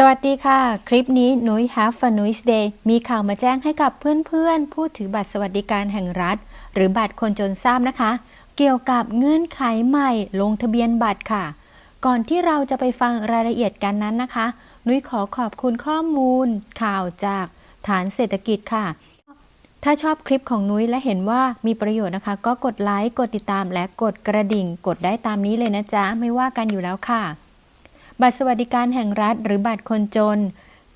สวัสดีค่ะ คลิปนี้นุ้ย Have a Nice Day มีข่าวมาแจ้งให้กับเพื่อนๆ ผู้ถือบัตรสวัสดิการแห่งรัฐ หรือบัตรคนจนทราบนะคะ เกี่ยวกับเงื่อนไขใหม่ลงทะเบียนบัตรค่ะ ก่อนที่เราจะไปฟังรายละเอียดกันนั้นนะคะ นุ้ยขอขอบคุณข้อมูล ข่าวจากฐานเศรษฐกิจค่ะ ถ้าชอบคลิปของนุ้ยและเห็นว่ามีประโยชน์นะคะ ก็กดไลค์กดติดตามและกดกระดิ่ง กดได้ตามนี้เลยนะจ๊ะไม่ว่ากันอยู่แล้วค่ะ บัตรสวัสดิการแห่งรัฐ หรือบัตรคนจน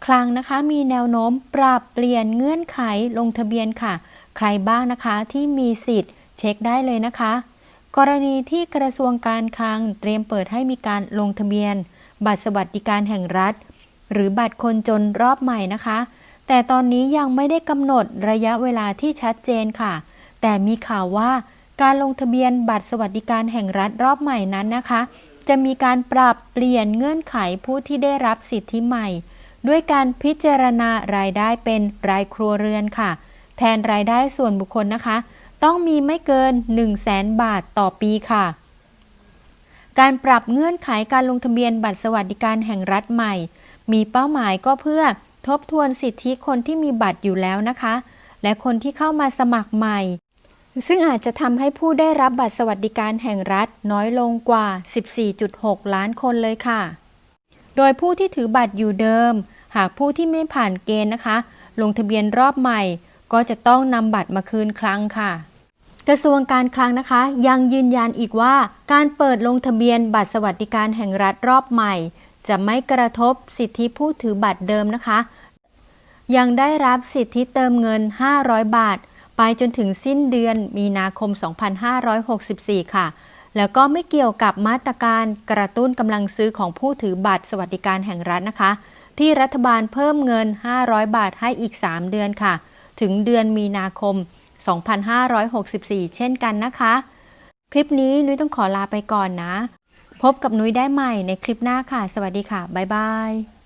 คลังนะคะมีแนวโน้มปรับเปลี่ยนเงื่อนไขลงทะเบียนค่ะ ใครบ้างนะคะที่มีสิทธิ์ เช็คได้เลยนะคะ กรณีที่กระทรวงการคลังเตรียมเปิดให้มีการลงทะเบียน บัตรสวัสดิการแห่งรัฐ หรือบัตรคนจนรอบใหม่นะคะ แต่ตอนนี้ยังไม่ได้กำหนดระยะเวลาที่ชัดเจนค่ะ แต่มีข่าวว่าการลงทะเบียนบัตรสวัสดิการแห่งรัฐรอบใหม่นั้นนะคะ จะมีการปรับเปลี่ยนเงื่อนไขผู้ที่ได้รับสิทธิใหม่ ด้วยการพิจารณารายได้เป็นรายครัวเรือนค่ะ แทนรายได้ส่วนบุคคลนะคะ ต้องมีไม่เกิน 1 0 0 0 0แสนบาทต่อปีค่ะ การปรับเงื่อนไขการลงทะเบียนบัตรสวัสดิการแห่งรัฐใหม่ มีเป้าหมายก็เพื่อทบทวนสิทธิคนที่มีบัตรอยู่แล้วนะคะ และคนที่เข้ามาสมัครใหม่ ซึ่งอาจจะทำให้ผู้ได้รับบัตรสวัสดิการแห่งรัฐน้อยลงกว่า 14.6 ล้านคนเลยค่ะ โดยผู้ที่ถือบัตรอยู่เดิม หากผู้ที่ไม่ผ่านเกณฑ์นะคะ ลงทะเบียนรอบใหม่ ก็จะต้องนำบัตรมาคืนคลังค่ะ กระทรวงการคลังนะคะ ยังยืนยันอีกว่า การเปิดลงทะเบียนบัตรสวัสดิการแห่งรัฐรอบใหม่ จะไม่กระทบสิทธิผู้ถือบัตรเดิมนะคะ ยังได้รับสิทธิเติมเงิน 500 บาท ไปจนถึงสิ้นเดือนมีนาคม 2564 ค่ะ แล้วก็ไม่เกี่ยวกับมาตรการกระตุ้นกำลังซื้อของผู้ถือบัตรสวัสดิการแห่งรัฐนะคะ ที่รัฐบาลเพิ่มเงิน 500 บาทให้อีก 3 เดือนค่ะ ถึงเดือนมีนาคม 2564 เช่นกันนะคะ คลิปนี้นุ้ยต้องขอลาไปก่อนนะ พบกับนุ้ยได้ใหม่ในคลิปหน้าค่ะ สวัสดีค่ะ บ๊ายบาย